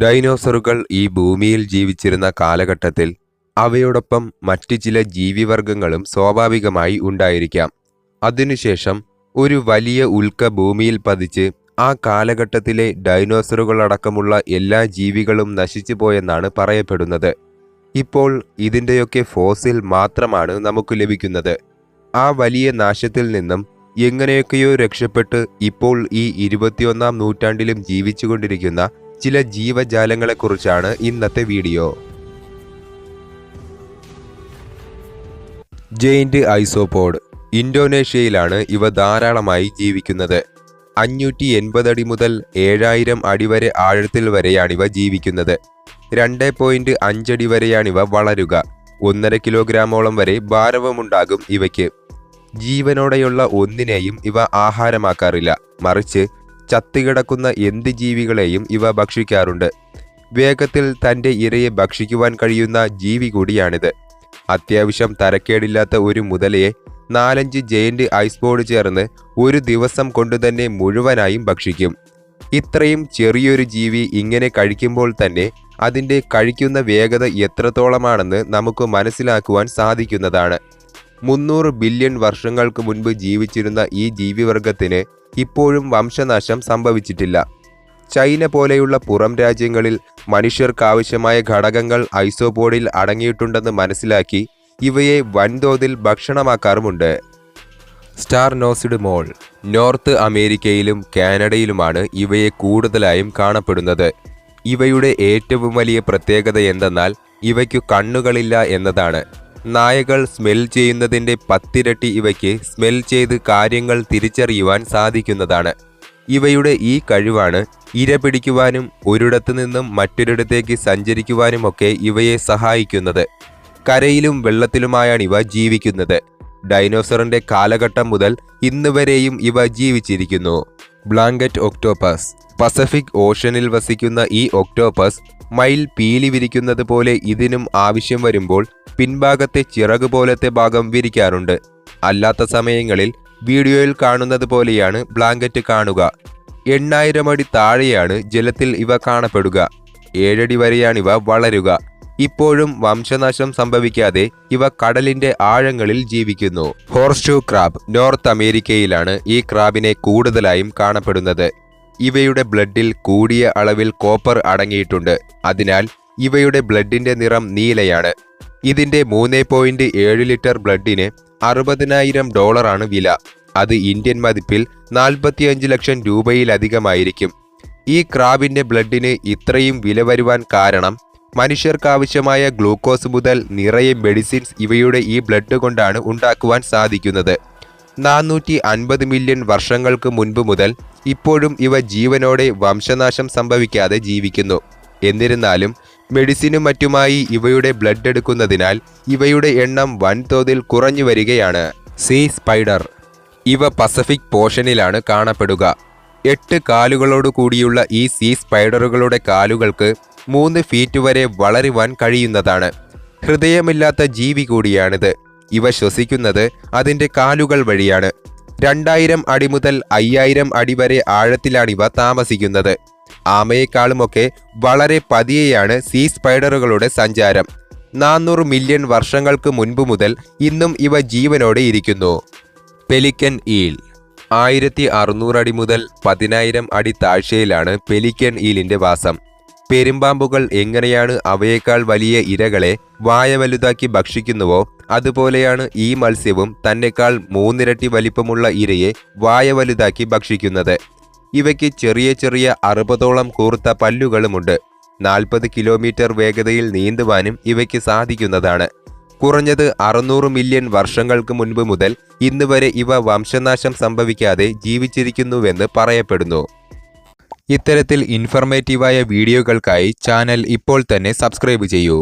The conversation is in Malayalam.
ഡൈനോസറുകൾ ഈ ഭൂമിയിൽ ജീവിച്ചിരുന്ന കാലഘട്ടത്തിൽ അവയോടൊപ്പം മറ്റ് ചില ജീവിവർഗങ്ങളും സ്വാഭാവികമായി ഉണ്ടായിരിക്കാം. അതിനുശേഷം ഒരു വലിയ ഉൽക്ക ഭൂമിയിൽ പതിച്ച് ആ കാലഘട്ടത്തിലെ ഡൈനോസറുകളടക്കമുള്ള എല്ലാ ജീവികളും നശിച്ചു പോയെന്നാണ് പറയപ്പെടുന്നത്. ഇപ്പോൾ ഇതിന്റെയൊക്കെ ഫോസിൽ മാത്രമാണ് നമുക്ക് ലഭിക്കുന്നത്. ആ വലിയ നാശത്തിൽ നിന്നും എങ്ങനെയൊക്കെയോ രക്ഷപ്പെട്ട് ഇപ്പോൾ ഈ ഇരുപത്തിയൊന്നാം നൂറ്റാണ്ടിലും ജീവിച്ചുകൊണ്ടിരിക്കുന്ന ചില ജീവജാലങ്ങളെക്കുറിച്ചാണ് ഇന്നത്തെ വീഡിയോ. ജെയിന്റ് ഐസോപോഡ് ഇന്തോനേഷ്യയിലാണ് ഇവ ധാരാളമായി ജീവിക്കുന്നത്. അഞ്ഞൂറ്റി എൺപത് അടി മുതൽ ഏഴായിരം അടി വരെ ആഴത്തിൽ വരെയാണിവ ജീവിക്കുന്നത്. രണ്ട് പോയിന്റ് അഞ്ചടി വരെയാണിവ വളരുക. ഒന്നര കിലോഗ്രാമോളം വരെ ഭാരവുമുണ്ടാകും ഇവയ്ക്ക്. ജീവനോടെയുള്ള ഒന്നിനെയും ഇവ ആഹാരമാക്കാറില്ല. മറിച്ച് ചത്തുകിടക്കുന്ന എന്ത് ജീവികളെയും ഇവ ഭക്ഷിക്കാറുണ്ട്. വേഗത്തിൽ തന്റെ ഇരയെ ഭക്ഷിക്കുവാൻ കഴിയുന്ന ജീവി കൂടിയാണിത്. അത്യാവശ്യം തരക്കേടില്ലാത്ത ഒരു മുതലയെ നാലഞ്ച് ജയന്റ് ഐസ്ബോർഡ് ചേർന്ന് ഒരു ദിവസം കൊണ്ടുതന്നെ മുഴുവനായും ഭക്ഷിക്കും. ഇത്രയും ചെറിയൊരു ജീവി ഇങ്ങനെ കഴിക്കുമ്പോൾ തന്നെ അതിന്റെ കഴിക്കുന്ന വേഗത എത്രത്തോളമാണെന്ന് നമുക്ക് മനസ്സിലാക്കുവാൻ സാധിക്കുന്നതാണ്. മുന്നൂറ് ബില്യൺ വർഷങ്ങൾക്ക് മുൻപ് ജീവിച്ചിരുന്ന ഈ ജീവിവർഗത്തിന് ഇപ്പോഴും വംശനാശം സംഭവിച്ചിട്ടില്ല. ചൈന പോലെയുള്ള പുറം രാജ്യങ്ങളിൽ മനുഷ്യർക്കാവശ്യമായ ഘടകങ്ങൾ ഐസോപോഡിൽ അടങ്ങിയിട്ടുണ്ടെന്ന് മനസ്സിലാക്കി ഇവയെ വൻതോതിൽ ഭക്ഷണമാക്കാറുമുണ്ട്. സ്റ്റാർ നോസിഡ് മോൾ നോർത്ത് അമേരിക്കയിലും കാനഡയിലുമാണ് ഇവയെ കൂടുതലായും കാണപ്പെടുന്നത്. ഇവയുടെ ഏറ്റവും വലിയ പ്രത്യേകത എന്തെന്നാൽ ഇവയ്ക്കു കണ്ണുകളില്ല എന്നതാണ്. നായകൾ സ്മെൽ ചെയ്യുന്നതിന്റെ പത്തിരട്ടി ഇവയ്ക്ക് സ്മെൽ ചെയ്ത് കാര്യങ്ങൾ തിരിച്ചറിയുവാൻ സാധിക്കുന്നതാണ്. ഇവയുടെ ഈ കഴിവാണ് ഇര പിടിക്കുവാനും ഒരിടത്തു നിന്നും മറ്റൊരിടത്തേക്ക് സഞ്ചരിക്കുവാനുമൊക്കെ ഇവയെ സഹായിക്കുന്നത്. കരയിലും വെള്ളത്തിലുമായാണ് ഇവ ജീവിക്കുന്നത്. ഡൈനോസറിന്റെ കാലഘട്ടം മുതൽ ഇന്നുവരെയും ഇവ ജീവിച്ചിരിക്കുന്നു. Blanket octopus. പസഫിക് ഓഷനിൽ വസിക്കുന്ന ഈ ഒക്ടോപ്പസ് മയിൽ പീലി വിരിക്കുന്നത് പോലെ ഇതിനും ആവശ്യം വരുമ്പോൾ പിൻഭാഗത്തെ ചിറക് പോലത്തെ ഭാഗം വിരിക്കാറുണ്ട്. അല്ലാത്ത സമയങ്ങളിൽ വീഡിയോയിൽ കാണുന്നത് പോലെയാണ് ബ്ലാങ്കറ്റ് കാണുക. എണ്ണായിരം അടി താഴെയാണ് ജലത്തിൽ ഇവ കാണപ്പെടുക. ഏഴടി വരെയാണിവ വളരുക. ഇപ്പോഴും വംശനാശം സംഭവിക്കാതെ ഇവ കടലിന്റെ ആഴങ്ങളിൽ ജീവിക്കുന്നു. ഹോർസ്റ്റു ക്രാബ് നോർത്ത് അമേരിക്കയിലാണ് ഈ ക്രാബിനെ കൂടുതലായും കാണപ്പെടുന്നത്. ഇവയുടെ ബ്ലഡിൽ കൂടിയ അളവിൽ കോപ്പർ അടങ്ങിയിട്ടുണ്ട്. അതിനാൽ ഇവയുടെ ബ്ലഡിന്റെ നിറം നീലയാണ്. ഇതിന്റെ മൂന്ന് പോയിന്റ് ഏഴ് ലിറ്റർ ബ്ലഡിന് അറുപതിനായിരം ഡോളറാണ് വില. അത് ഇന്ത്യൻ മതിപ്പിൽ നാൽപ്പത്തിയഞ്ച് ലക്ഷം രൂപയിലധികമായിരിക്കും. ഈ ക്രാബിന്റെ ബ്ലഡിന് ഇത്രയും വില വരുവാൻ കാരണം മനുഷ്യർക്കാവശ്യമായ ഗ്ലൂക്കോസ് മുതൽ നിറയെ മെഡിസിൻസ് ഇവയുടെ ഈ ബ്ലഡ് കൊണ്ടാണ് ഉണ്ടാക്കുവാൻ സാധിക്കുന്നത്. നാനൂറ്റി അൻപത് മില്യൺ വർഷങ്ങൾക്ക് മുൻപ് മുതൽ ഇപ്പോഴും ഇവ ജീവനോടെ വംശനാശം സംഭവിക്കാതെ ജീവിക്കുന്നു. എന്നിരുന്നാലും മെഡിസിനും മറ്റുമായി ഇവയുടെ ബ്ലഡ് എടുക്കുന്നതിനാൽ ഇവയുടെ എണ്ണം വൻതോതിൽ കുറഞ്ഞു വരികയാണ്. Sea spider. ഇവ പസഫിക് പോർഷനിലാണ് കാണപ്പെടുക. എട്ട് കാലുകളോട് കൂടിയുള്ള ഈ സീ സ്പൈഡറുകളുടെ കാലുകൾക്ക് മൂന്ന് ഫീറ്റ് വരെ വളരുവാൻ കഴിയുന്നതാണ്. ഹൃദയമില്ലാത്ത ജീവി കൂടിയാണിത്. ഇവ ശ്വസിക്കുന്നത് അതിന്റെ കാലുകൾ വഴിയാണ്. രണ്ടായിരം അടി മുതൽ അയ്യായിരം അടി വരെ ആഴത്തിലാണിവ താമസിക്കുന്നത്. ആമയെക്കാളുമൊക്കെ വളരെ പതിയെയാണ് സീ സ്പൈഡറുകളുടെ സഞ്ചാരം. നാനൂറ് മില്യൺ വർഷങ്ങൾക്ക് മുൻപ് മുതൽ ഇന്നും ഇവ ജീവനോടെ ഇരിക്കുന്നു. Pelican eel. ആയിരത്തി അറുന്നൂറ് അടി മുതൽ പതിനായിരം അടി താഴ്ചയിലാണ് പെലിക്കൻ ഈലിന്റെ വാസം. പെരുമ്പാമ്പുകൾ എങ്ങനെയാണ് അവയേക്കാൾ വലിയ ഇരകളെ വായ വലുതാക്കി ഭക്ഷിക്കുന്നുവോ അതുപോലെയാണ് ഈ മത്സ്യവും തന്നെക്കാൾ മൂന്നിരട്ടി വലിപ്പമുള്ള ഇരയെ വായ വലുതാക്കി ഭക്ഷിക്കുന്നത്. ഇവയ്ക്ക് ചെറിയ ചെറിയ അറുപതോളം കൂർത്ത പല്ലുകളുമുണ്ട്. നാൽപ്പത് കിലോമീറ്റർ വേഗതയിൽ നീന്തുവാനും ഇവയ്ക്ക് സാധിക്കുന്നതാണ്. കുറഞ്ഞത് അറുന്നൂറ് മില്യൺ വർഷങ്ങൾക്ക് മുൻപ് മുതൽ ഇന്നുവരെ ഇവ വംശനാശം സംഭവിക്കാതെ ജീവിച്ചിരിക്കുന്നുവെന്ന് പറയപ്പെടുന്നു. ഇത്തരത്തിൽ ഇൻഫർമേറ്റീവായ വീഡിയോകൾക്കായി ചാനൽ ഇപ്പോൾ തന്നെ സബ്സ്ക്രൈബ് ചെയ്യൂ.